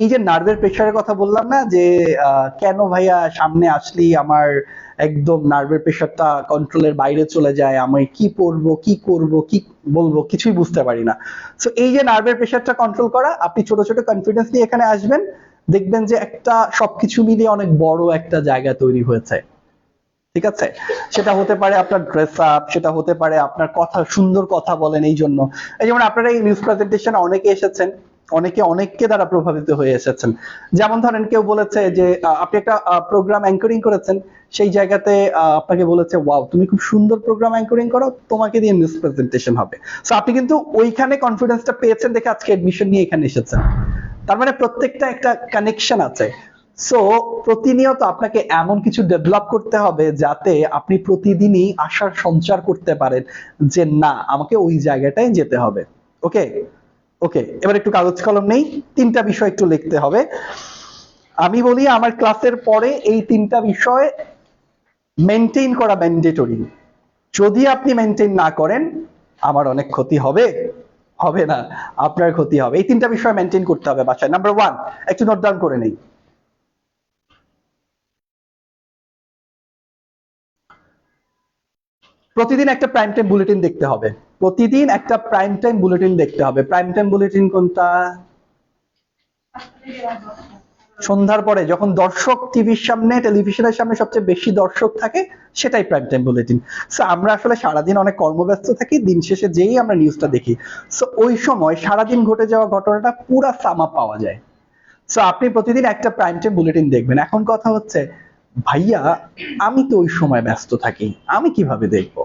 এই যে নার্ভের প্রেশারের কথা বললাম না, যে কেন ভাইয়া সামনে আসলেই আমার একদম নার্ভের প্রেশারটা কন্ট্রোলের বাইরে চলে যায়, আমি কি পড়ব কি করব, কি বলব কিছুই বুঝতে পারি না। সো এই যে নার্ভের প্রেশারটা কন্ট্রোল করা, আপনি ছোট ছোট কনফিডেন্স নিয়ে এখানে আসবেন, দেখবেন যে একটা সবকিছু মিলিয়ে অনেক বড় একটা জায়গা তৈরি হয়েছে। ঠিক আছে? সেটা হতে পারে আপনার ড্রেস আপ সেটা হতে পারে আপনার কথা, সুন্দর কথা বলেন এই জন্য এই যেমন আপনারা এই নিউজ প্রেজেন্টেশন অনেকে এসেছেন অনেকে অনেককে দ্বারা প্রভাবিত হয়ে এসেছেন। যেমন ধরেন কেউ বলেছে যে আপনি একটা প্রোগ্রাম অ্যাঙ্করিং করেছেন, সেই জায়গাতে আপনাকে বলেছে ওয়াও তুমি খুব সুন্দর প্রোগ্রাম অ্যাঙ্করিং করো, তোমাকে দিয়ে নিউজ প্রেজেন্টেশন হবে। সো আপনি কিন্তু ওইখানে কনফিডেন্সটা পেয়েছেন দেখে আজকে এডমিশন নিয়ে এখানে এসেছেন। তার মানে প্রত্যেকটা একটা কানেকশন আছে। সো প্রতিনিয়ত আপনাকে এমন কিছু ডেভেলপ করতে হবে যাতে আপনি প্রতিদিনই আশার সঞ্চার করতে পারেন যে, না, আমাকে ওই জায়গাটায় যেতে হবে। ওকে ওকে এবার একটু কাগজ কলম নেই, তিনটা বিষয় একটু লিখতে হবে। আমি বলি, আমার ক্লাসের পরে এই তিনটা বিষয় মেনটেন করা ম্যান্ডেটরি যদি আপনি মেনটেন না করেন, আমার অনেক ক্ষতি হবে। হবে না, আপনার ক্ষতি হবে। এই তিনটা বিষয় মেনটেন করতে হবে বাসায়। নাম্বার ওয়ান একটু নোট ডাউন করে নেই। প্রতিদিন একটা প্রাইম টাইম বুলেটিন দেখতে হবে। প্রতিদিন একটা প্রাইম টাইম বুলেটিন দেখতে হবে। প্রাইম টাইম বুলেটিন কোনটা? সন্ধ্যার পরে যখন দর্শক টিভির সামনে টেলিভিশনের সামনে সবচেয়ে বেশি দর্শক থাকে, সেটাই প্রাইম টাইম বুলেটিন সো আমরা আসলে সারাদিন অনেক কর্মব্যস্ত থাকি, দিন শেষে যেই আমরা নিউজটা দেখি। সো ওই সময় সারাদিন ঘটে যাওয়া ঘটনাটা পুরা সামা পাওয়া যায়। সো আপনি প্রতিদিন একটা প্রাইম টাইম বুলেটিন দেখবেন। এখন কথা হচ্ছে ভাইয়া আমি তো ওই সময় ব্যস্ত থাকি আমি কীভাবে দেখব?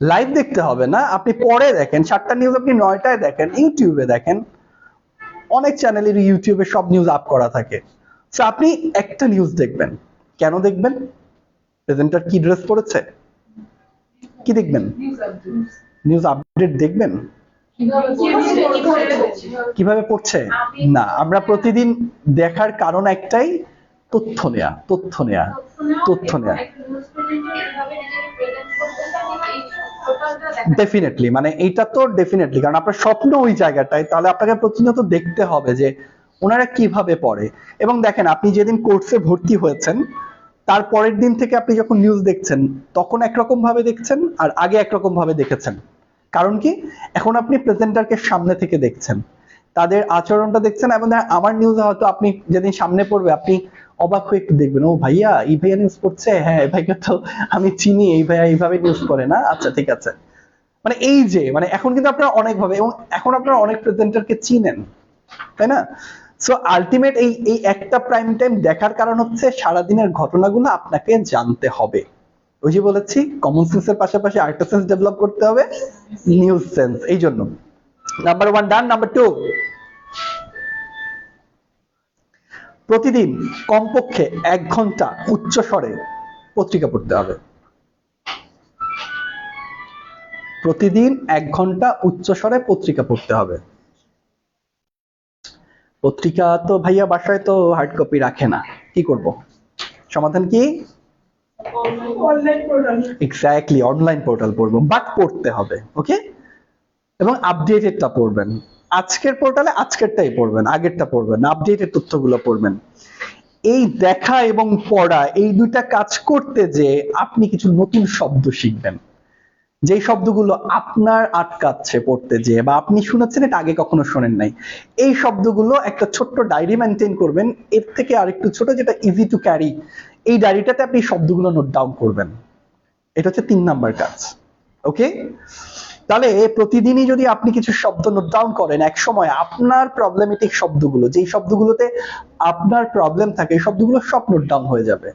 লাইভ দেখতে হবে না আপনি পরে দেখেন সাতটা নিউজ আপনি নয়টায় দেখেন ইউটিউবে দেখেন অনেক চ্যানেলের ইউটিউবে সব নিউজ আপ করা থাকে। তো আপনি একটা নিউজ দেখবেন কেন দেখবেন? প্রেজেন্টার কি ড্রেস পরেছে? কি দেখবেন? নিউজ আপডেট দেখবেন? কীভাবে পড়ছে? না আমরা প্রতিদিন দেখার কারণ একটাই তথ্য নেয়া তথ্য নেয়া তথ্য নেয়া। ডেফিনেটলি মানে এইটা তো ডেফিনেটলি কারণ আপনার স্বপ্ন ওই জায়গাটায়, তাহলে আপনাকে প্রতিনিয়ত দেখতে হবে যে ওনারা কীভাবে পড়ে। এবং দেখেন, আপনি যেদিন কোর্সে ভর্তি হয়েছেন, তার পরের দিন থেকে আপনি যখন নিউজ দেখছেন, তখন একরকম ভাবে দেখছেন আর আগে একরকম ভাবে দেখেছেন। কারণ কি? এখন আপনি প্রেজেন্টারকে সামনে থেকে দেখছেন। তাদের আচরণটা দেখছেন এবং আমার নিউজে হয়তো আপনি যেদিন সামনে পড়বে, আপনি অবাক হয়ে একটু দেখবেন, ও ভাইয়া, এই ভাইয়া নিউজ করছে? হ্যাঁ ভাইয়া তো আমি চিনি, এই ভাইয়া এইভাবে নিউজ করে না? আচ্ছা ঠিক আছে। মানে এই যে মানে এখন কিন্তু আপনারা অনেক ভাবে, এবং এখন আপনারা অনেক প্রেজেন্টারকে চিনেন, তাই না? সো আলটিমেট এই এই একটা প্রাইম টাইম দেখার কারণ হচ্ছে সারাদিনের ঘটনাগুলো আপনাকে জানতে হবে। ওই যে বলেছি কমন সেন্সের পাশাপাশি আরেকটা সেন্স ডেভেলপ করতে হবে নিউজ সেন্স এই জন্য। Number one done number two প্রতিদিন কমপক্ষে এক ঘণ্টা উচ্চ স্বরে পত্রিকা পড়তে হবে। প্রতিদিন এক ঘণ্টা উচ্চ স্বরে পত্রিকা পড়তে হবে। পত্রিকা তো ভাইয়া বাসায় তো হার্ড কপি রাখে না, কি করব? সমাধান কি? এক্স্যাক্টলি অনলাইন পোর্টাল পড়ব, বাট পড়তে হবে ওকে এবং আপডেটেডটা পড়বেন। আজকের পোর্টালে আজকেরটাই পড়বেন, আগেরটা পড়বেন আপডেটেড তথ্যগুলো পড়বেন। এই দেখা এবং পড়া, এই দুইটা কাজ করতে যে আপনি কিছু নতুন শব্দ শিখবেন। যে শব্দগুলো আপনার আটকাচ্ছে পড়তে যে বা আপনি শুনেছেন এটা আগে কখনো শোনেন নাই, এই শব্দগুলো একটা ছোট্ট ডায়েরি মেনটেন করবেন। এর থেকে আরেকটু ছোট, যেটা ইজি টু ক্যারি এই ডায়েরিটাতে আপনি শব্দগুলো নোট ডাউন করবেন। এটা হচ্ছে তিন নাম্বার কাজ ওকে তাহলে প্রতিদিনই যদি আপনি কিছু শব্দ নোট ডাউন করেন, এক সময় আপনার প্রবলেমেটিক শব্দগুলো, যেই শব্দগুলোতে আপনার প্রবলেম থাকে, এই শব্দগুলো সব নোট ডাউন হয়ে যাবে।